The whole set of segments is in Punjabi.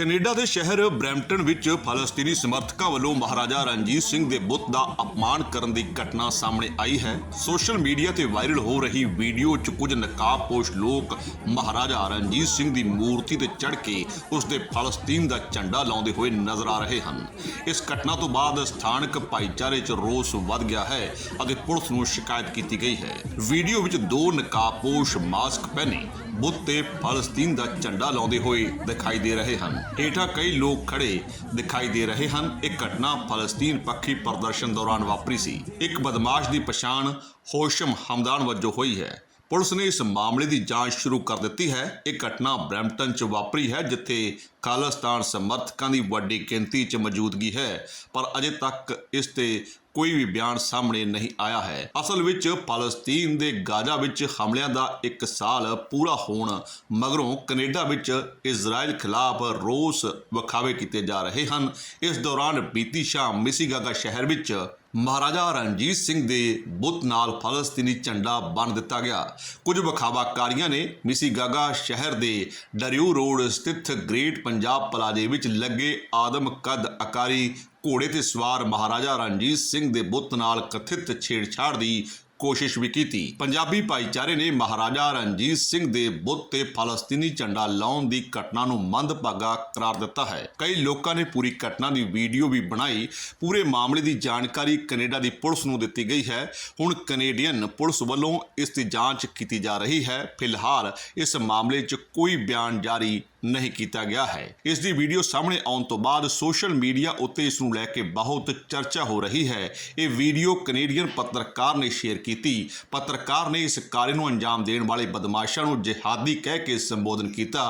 ਕੈਨੇਡਾ ਦੇ ਸ਼ਹਿਰ ਬਰੈਂਪਟਨ ਵਿੱਚ ਫਲਸਤੀਨੀ ਸਮਰਥਕਾਂ ਵੱਲੋਂ ਮਹਾਰਾਜਾ ਰਣਜੀਤ ਸਿੰਘ ਦੇ ਬੁੱਤ ਦਾ ਅਪਮਾਨ ਕਰਨ ਦੀ ਘਟਨਾ ਸਾਹਮਣੇ ਆਈ ਹੈ। ਸੋਸ਼ਲ ਮੀਡੀਆ ਤੇ ਵਾਇਰਲ ਹੋ ਰਹੀ ਵੀਡੀਓ 'ਚ ਕੁਝ ਨਕਾਬਪੋਸ਼ ਲੋਕ ਮਹਾਰਾਜਾ ਰਣਜੀਤ ਸਿੰਘ ਦੀ ਮੂਰਤੀ ਤੇ ਚੜ੍ਹ ਕੇ ਉਸ ਦੇ ਫਲਸਤੀਨ ਦਾ ਝੰਡਾ ਲਾਉਂਦੇ ਹੋਏ ਨਜ਼ਰ ਆ ਰਹੇ ਹਨ। ਇਸ ਘਟਨਾ ਤੋਂ ਬਾਅਦ ਸਥਾਨਕ ਭਾਈਚਾਰੇ 'ਚ ਰੋਸ ਵੱਧ ਗਿਆ ਹੈ ਅਤੇ ਪੁਲਿਸ ਨੂੰ ਸ਼ਿਕਾਇਤ ਕੀਤੀ ਗਈ ਹੈ। ਵੀਡੀਓ ਵਿੱਚ ਦੋ ਨਕਾਬਪੋਸ਼ ਮਾਸਕ ਪਹਿਨੇ ਬੁੱਤ ਤੇ ਫਲਸਤੀਨ ਦਾ ਝੰਡਾ ਲਾਉਂਦੇ ਹੋਏ ਦਿਖਾਈ ਦੇ ਰਹੇ ਹਨ। ਹੇਠਾਂ ਕਈ ਲੋਕ ਖੜੇ ਦਿਖਾਈ ਦੇ ਰਹੇ ਹਨ। ਇਹ ਘਟਨਾ ਫਲਸਤੀਨ ਪੱਖੀ ਪ੍ਰਦਰਸ਼ਨ ਦੌਰਾਨ ਵਾਪਰੀ ਸੀ। ਇੱਕ ਬਦਮਾਸ਼ ਦੀ ਪਛਾਣ ਹੋਸ਼ਮ ਹਮਦਾਨ ਵਜੋਂ ਹੋਈ ਹੈ। ਪੁਲਿਸ ਨੇ ਇਸ ਮਾਮਲੇ ਦੀ ਜਾਂਚ ਸ਼ੁਰੂ ਕਰ ਦਿੱਤੀ ਹੈ। ਇਹ ਘਟਨਾ ਬਰੈਂਪਟਨ 'ਚ ਵਾਪਰੀ ਹੈ, ਜਿੱਥੇ ਖਾਲਿਸਤਾਨ ਸਮਰਥਕਾਂ ਦੀ ਵੱਡੀ ਗਿਣਤੀ 'ਚ ਮੌਜੂਦਗੀ ਹੈ। ਪਰ ਅਜੇ ਤੱਕ ਇਸ ਤੇ ਕੋਈ ਵੀ ਬਿਆਨ ਸਾਹਮਣੇ ਨਹੀਂ ਆਇਆ ਹੈ। ਅਸਲ ਵਿੱਚ ਫਲਸਤੀਨ ਦੇ ਗਾਜ਼ਾ ਵਿੱਚ ਹਮਲਿਆਂ ਦਾ ਇੱਕ ਸਾਲ ਪੂਰਾ ਹੋਣ ਮਗਰੋਂ ਕੈਨੇਡਾ ਵਿੱਚ ਇਜ਼ਰਾਈਲ ਖਿਲਾਫ ਰੋਸ ਵਿਖਾਵੇ ਕੀਤੇ ਜਾ ਰਹੇ ਹਨ। ਇਸ ਦੌਰਾਨ ਬੀਤੀ ਸ਼ਾਮ ਮਿਸੀਗਾਗਾ ਸ਼ਹਿਰ ਵਿੱਚ ਮਹਾਰਾਜਾ ਰਣਜੀਤ ਸਿੰਘ ਦੇ ਬੁੱਤ ਨਾਲ ਫਲਸਤੀਨੀ ਝੰਡਾ ਬੰਨ ਦਿੱਤਾ ਗਿਆ। ਕੁਝ ਵਿਖਾਵਾਕਾਰੀਆਂ ਨੇ ਮਿਸੀਗਾਗਾ ਸ਼ਹਿਰ ਦੇ ਡਰਿਊ ਰੋਡ ਸਥਿਤ ਗ੍ਰੇਟ ਪੰਜਾਬ ਪਲਾਜ਼ੇ ਵਿੱਚ ਲੱਗੇ ਆਦਮ ਕਦ ਅਕਾਰੀ ਘੋੜੇ ਤੇ ਸਵਾਰ ਮਹਾਰਾਜਾ ਰਣਜੀਤ ਸਿੰਘ ਦੇ ਬੁੱਤ ਨਾਲ ਕਥਿਤ ਛੇੜਛਾੜ ਦੀ ਕੋਸ਼ਿਸ਼ ਵੀ ਕੀਤੀ। ਪੰਜਾਬੀ ਭਾਈਚਾਰੇ ਨੇ ਮਹਾਰਾਜਾ ਰਣਜੀਤ ਸਿੰਘ ਦੇ ਬੁੱਤ ਤੇ ਫਲਸਤੀਨੀ ਝੰਡਾ ਲਾਉਣ ਦੀ ਘਟਨਾ ਨੂੰ ਮੰਦਭਾਗਾ ਕਰਾਰ ਦਿੱਤਾ ਹੈ। ਕਈ ਲੋਕਾਂ ਨੇ ਪੂਰੀ ਘਟਨਾ ਦੀ ਵੀਡੀਓ ਵੀ ਬਣਾਈ। ਪੂਰੇ ਮਾਮਲੇ ਦੀ ਜਾਣਕਾਰੀ ਕੈਨੇਡਾ ਦੀ ਪੁਲਿਸ ਨੂੰ ਦਿੱਤੀ ਗਈ ਹੈ। ਹੁਣ ਕੈਨੇਡੀਅਨ ਪੁਲਿਸ ਵੱਲੋਂ ਇਸ ਦੀ ਜਾਂਚ ਕੀਤੀ ਜਾ ਰਹੀ ਹੈ। ਫਿਲਹਾਲ ਇਸ ਮਾਮਲੇ 'ਚ ਕੋਈ ਬਿਆਨ ਜਾਰੀ ਨਹੀਂ ਕੀਤਾ ਗਿਆ ਹੈ। ਇਸ ਦੀ ਵੀਡੀਓ ਸਾਹਮਣੇ ਆਉਣ ਤੋਂ ਬਾਅਦ ਸੋਸ਼ਲ ਮੀਡੀਆ ਉੱਤੇ ਇਸ ਨੂੰ ਲੈ ਕੇ ਬਹੁਤ ਚਰਚਾ ਹੋ ਰਹੀ ਹੈ। ਇਹ ਵੀਡੀਓ ਕੈਨੇਡੀਅਨ ਪੱਤਰਕਾਰ ਨੇ ਸ਼ੇਅਰ ਕੀਤੀ ਕੀਤੀ। ਪੱਤਰਕਾਰ ਨੇ ਇਸ ਕਾਰੇ ਨੂੰ ਅੰਜਾਮ ਦੇਣ ਵਾਲੇ ਬਦਮਾਸ਼ਾਂ ਨੂੰ ਜਿਹਾਦੀ ਕਹਿ ਕੇ ਸੰਬੋਧਨ ਕੀਤਾ।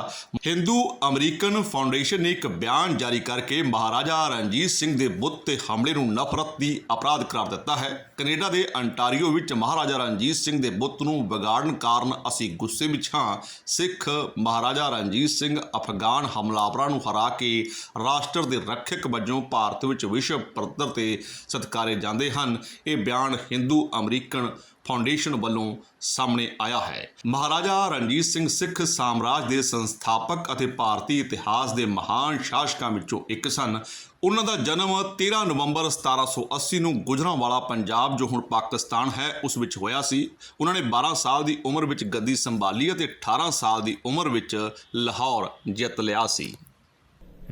ਹਿੰਦੂ ਅਮਰੀਕਨ ਫਾਊਂਡੇਸ਼ਨ ਨੇ ਇੱਕ ਬਿਆਨ ਜਾਰੀ ਕਰਕੇ ਮਹਾਰਾਜਾ ਰਣਜੀਤ ਸਿੰਘ ਦੇ ਬੁੱਤ ਤੇ ਹਮਲੇ ਨੂੰ ਨਫ਼ਰਤ ਦੀ ਅਪਰਾਧ ਕਰਾਰ ਦਿੱਤਾ ਹੈ। ਕੈਨੇਡਾ ਦੇ ਅੰਟਾਰੀਓ ਵਿੱਚ ਮਹਾਰਾਜਾ ਰਣਜੀਤ ਸਿੰਘ ਦੇ ਬੁੱਤ ਨੂੰ ਵਿਗਾੜਨ ਕਾਰਨ ਅਸੀਂ ਗੁੱਸੇ ਵਿੱਚ ਹਾਂ। ਸਿੱਖ ਮਹਾਰਾਜਾ ਰਣਜੀਤ ਸਿੰਘ ਅਫਗਾਨ ਹਮਲਾਵਰਾਂ ਨੂੰ ਹਰਾ ਕੇ ਰਾਸ਼ਟਰ ਦੇ ਰੱਖਿਅਕ ਵਜੋਂ ਭਾਰਤ ਵਿੱਚ ਵਿਸ਼ਵ ਪੱਧਰ ਤੇ ਸਤਿਕਾਰੇ ਜਾਂਦੇ ਹਨ। ਇਹ ਬਿਆਨ ਹਿੰਦੂ ਅਮਰੀਕਨ ਫਾਊਂਡੇਸ਼ਨ ਵੱਲੋਂ ਸਾਹਮਣੇ ਆਇਆ ਹੈ। ਮਹਾਰਾਜਾ ਰਣਜੀਤ ਸਿੰਘ ਸਿੱਖ ਸਾਮਰਾਜ ਦੇ ਸੰਸਥਾਪਕ ਅਤੇ ਭਾਰਤੀ ਇਤਿਹਾਸ ਦੇ ਮਹਾਨ ਸ਼ਾਸਕਾਂ ਵਿੱਚੋਂ ਇੱਕ ਸਨ। ਉਹਨਾਂ ਦਾ ਜਨਮ 13 ਨਵੰਬਰ 1780 ਨੂੰ ਗੁਜਰਾਂਵਾਲਾ, ਪੰਜਾਬ, ਜੋ ਹੁਣ ਪਾਕਿਸਤਾਨ ਹੈ, ਉਸ ਵਿੱਚ ਹੋਇਆ ਸੀ। ਉਹਨਾਂ ਨੇ 12 ਸਾਲ ਦੀ ਉਮਰ ਵਿੱਚ ਗੱਦੀ ਸੰਭਾਲੀ ਅਤੇ 18 ਸਾਲ ਦੀ ਉਮਰ ਵਿੱਚ ਲਾਹੌਰ ਜਿੱਤ ਲਿਆ ਸੀ।